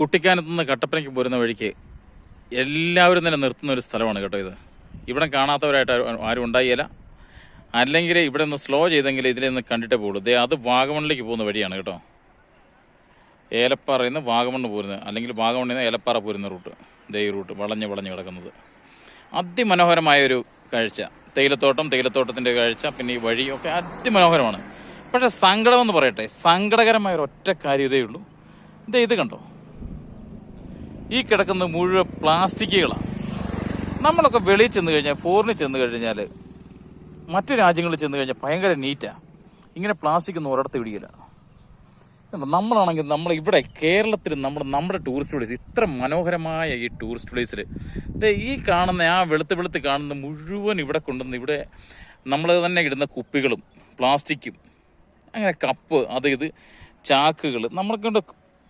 കുട്ടിക്കാനത്ത് നിന്ന് കട്ടപ്പനയ്ക്ക് പോരുന്ന വഴിക്ക് എല്ലാവരും തന്നെ നിർത്തുന്ന ഒരു സ്ഥലമാണ് കേട്ടോ ഇത്. ഇവിടെ കാണാത്തവരായിട്ട് ആരും- ഉണ്ടായില്ല അല്ലെങ്കിൽ ഇവിടെ ഒന്ന് സ്ലോ ചെയ്തെങ്കിൽ ഇതിലെ നിന്ന് കണ്ടിട്ടേ പോകുള്ളൂ ദേ അത് വാഗമണിലേക്ക് പോകുന്ന വഴിയാണ് കേട്ടോ. ഏലപ്പാറയിൽ നിന്ന് വാഗമണ്ണ് പോരുന്നത് അല്ലെങ്കിൽ വാഗമണ്ണിൽ നിന്ന് ഏലപ്പാറ പോരുന്ന റൂട്ട്. ദേ ഈ റൂട്ട് വളഞ്ഞ് വളഞ്ഞ് കിടക്കുന്നത്. അതിമനോഹരമായ ഒരു കാഴ്ച. തേയിലത്തോട്ടം തേയിലത്തോട്ടത്തിന്റെ കാഴ്ച പിന്നെ ഈ വഴിയൊക്കെ അതിമനോഹരമാണ്. പക്ഷേ സങ്കടമെന്ന് പറയട്ടെ സങ്കടകരമായ ഒറ്റ കാര്യം ഇതേ ഉള്ളൂ. ഇത് കണ്ടോ? ഈ കിടക്കുന്ന മുഴുവൻ പ്ലാസ്റ്റിക്കുകളാണ്. നമ്മളൊക്കെ വെളിയിൽ ചെന്ന് കഴിഞ്ഞാൽ ഫോറിനിൽ ചെന്ന് കഴിഞ്ഞാൽ മറ്റു രാജ്യങ്ങളിൽ ചെന്ന് കഴിഞ്ഞാൽ ഭയങ്കര നീറ്റാണ് ഇങ്ങനെ പ്ലാസ്റ്റിക് ഒന്നും ഒരിടത്ത് പിടിക്കില്ല നമ്മളാണെങ്കിൽ നമ്മൾ ഇവിടെ കേരളത്തിൽ നമ്മൾ നമ്മുടെ ടൂറിസ്റ്റ് പ്ലേസ് ഇത്ര മനോഹരമായ ഈ ടൂറിസ്റ്റ് പ്ലേസിൽ ഈ കാണുന്ന ആ വെളുത്ത് വെളുത്ത് കാണുന്ന മുഴുവൻ ഇവിടെ കൊണ്ടുവന്ന് ഇവിടെ നമ്മൾ തന്നെ ഇടുന്ന കുപ്പികളും പ്ലാസ്റ്റിക്കും അങ്ങനെ കപ്പ് അത് ഇത് ചാക്കുകൾ നമ്മളെ കൊണ്ട്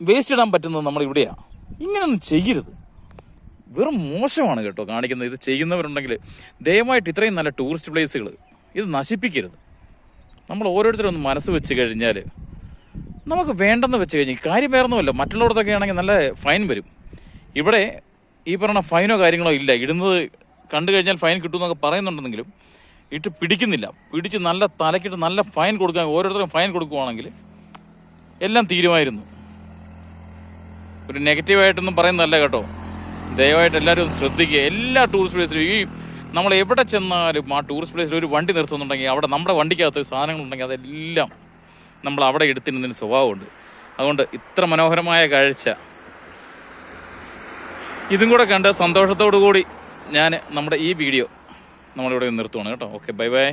വേസ്റ്റ് ഇടാൻ പറ്റുന്നത് നമ്മൾ ഇവിടെയാണ് ഇങ്ങനൊന്നും ചെയ്യരുത്. വെറും മോശമാണ് കേട്ടോ കാണിക്കുന്നത്. ഇത് ചെയ്യുന്നവരുണ്ടെങ്കിൽ ദയവായിട്ട് ഇത്രയും നല്ല ടൂറിസ്റ്റ് പ്ലേസുകൾ ഇത് നശിപ്പിക്കരുത്. നമ്മൾ ഓരോരുത്തരും ഒന്ന് മനസ്സ് വെച്ച് കഴിഞ്ഞാൽ നമുക്ക് വേണ്ടെന്ന് വെച്ച് കഴിഞ്ഞാൽ കാര്യം വേറൊന്നുമല്ല. മറ്റുള്ളവർക്കൊക്കെ ആണെങ്കിൽ നല്ല ഫൈൻ വരും. ഇവിടെ ഈ പറഞ്ഞ ഫൈനോ കാര്യങ്ങളോ ഇല്ല. ഇടുന്നത് കണ്ടു കഴിഞ്ഞാൽ ഫൈൻ കിട്ടുമെന്നൊക്കെ പറയുന്നുണ്ടെങ്കിലും ഇട്ട് പിടിക്കുന്നില്ല. പിടിച്ച് നല്ല തലക്കിട്ട് നല്ല ഫൈൻ കൊടുക്കാൻ ഓരോരുത്തരും ഫൈൻ കൊടുക്കുവാണെങ്കിൽ എല്ലാം തീരുമായിരുന്നു. ഒരു നെഗറ്റീവായിട്ടൊന്നും പറയുന്നതല്ല കേട്ടോ. ദയവായിട്ട് എല്ലാവരും ശ്രദ്ധിക്കുക. എല്ലാ ടൂറിസ്റ്റ് പ്ലേസിലും ഈ നമ്മൾ എവിടെ ചെന്നാലും ആ ടൂറിസ്റ്റ് പ്ലേസിൽ ഒരു വണ്ടി നിർത്തുന്നുണ്ടെങ്കിൽ അവിടെ നമ്മുടെ വണ്ടിക്കകത്ത് സാധനങ്ങളുണ്ടെങ്കിൽ അതെല്ലാം നമ്മൾ അവിടെ എടുത്തിരുന്നതിന് സ്വഭാവമുണ്ട്. അതുകൊണ്ട് ഇത്ര മനോഹരമായ കാഴ്ച. ഇതും കൂടെ കണ്ട് സന്തോഷത്തോടു കൂടി ഞാൻ നമ്മുടെ ഈ വീഡിയോ നമ്മളിവിടെ നിർത്തുവാണ് കേട്ടോ. Okay bye bye